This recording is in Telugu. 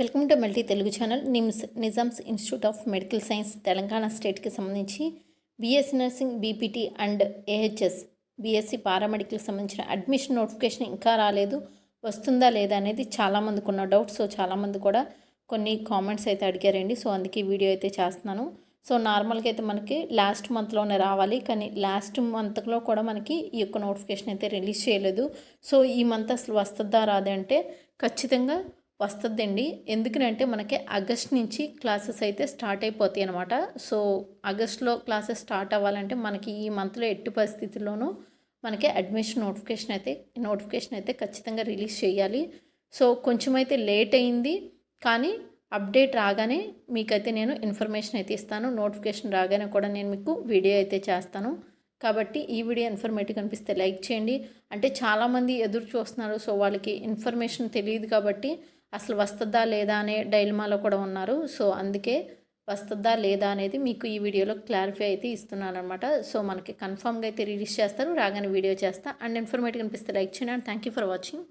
Welcome to multi Telugu channel NIMS Nizam's institute of medical science Telangana స్టేట్కి సంబంధించి BSc nursing BPT and AHS BSc పారామెడికల్కి సంబంధించిన అడ్మిషన్ నోటిఫికేషన్ ఇంకా రాలేదు వస్తుందా లేదా అనేది చాలామందికి ఉన్న డౌట్. సో చాలామంది కూడా కొన్ని కామెంట్స్ అయితే అడిగారండి. సో అందుకే వీడియో అయితే చేస్తున్నాను. సో నార్మల్గా అయితే మనకి లాస్ట్ మంత్లోనే రావాలి. కానీ లాస్ట్ మంత్లో కూడా మనకి ఈ యొక్క నోటిఫికేషన్ అయితే రిలీజ్ చేయలేదు. సో ఈ మంత్ అసలు వస్తుందా రాదంటే ఖచ్చితంగా వస్తుందండి. ఎందుకంటే మనకి ఆగస్ట్ నుంచి క్లాసెస్ అయితే స్టార్ట్ అయిపోతాయి అనమాట సో ఆగస్ట్లో క్లాసెస్ స్టార్ట్ అవ్వాలంటే మనకి ఈ మంత్లో ఎట్టి పరిస్థితుల్లోనూ మనకి అడ్మిషన్ నోటిఫికేషన్ అయితే నోటిఫికేషన్ అయితే ఖచ్చితంగా రిలీజ్ చేయాలి. సో కొంచెం అయితే లేట్ అయింది. కానీ అప్డేట్ రాగానే మీకైతే నేను ఇన్ఫర్మేషన్ అయితే ఇస్తాను. నోటిఫికేషన్ రాగానే కూడా నేను మీకు వీడియో అయితే చేస్తాను. కాబట్టి ఈ వీడియో ఇన్ఫర్మేటివ్ అనిపిస్తే లైక్ చేయండి. అంటే చాలామంది ఎదురు చూస్తున్నారు. సో వాళ్ళకి ఇన్ఫర్మేషన్ తెలియదు కాబట్టి అసలు వస్తుందా లేదా అనే డైల్మాలో కూడా ఉన్నారు. సో అందుకే వస్తుందా లేదా అనేది మీకు ఈ వీడియోలో క్లారిఫై అయితే ఇస్తున్నాను అనమాట సో మనకి కన్ఫామ్గా అయితే రిలీజ్ చేస్తారు రాగానే వీడియో చేస్తా. అండ్ ఇన్ఫర్మేటివ్ అనిపిస్తే లైక్ చేయండి. And thank you for watching.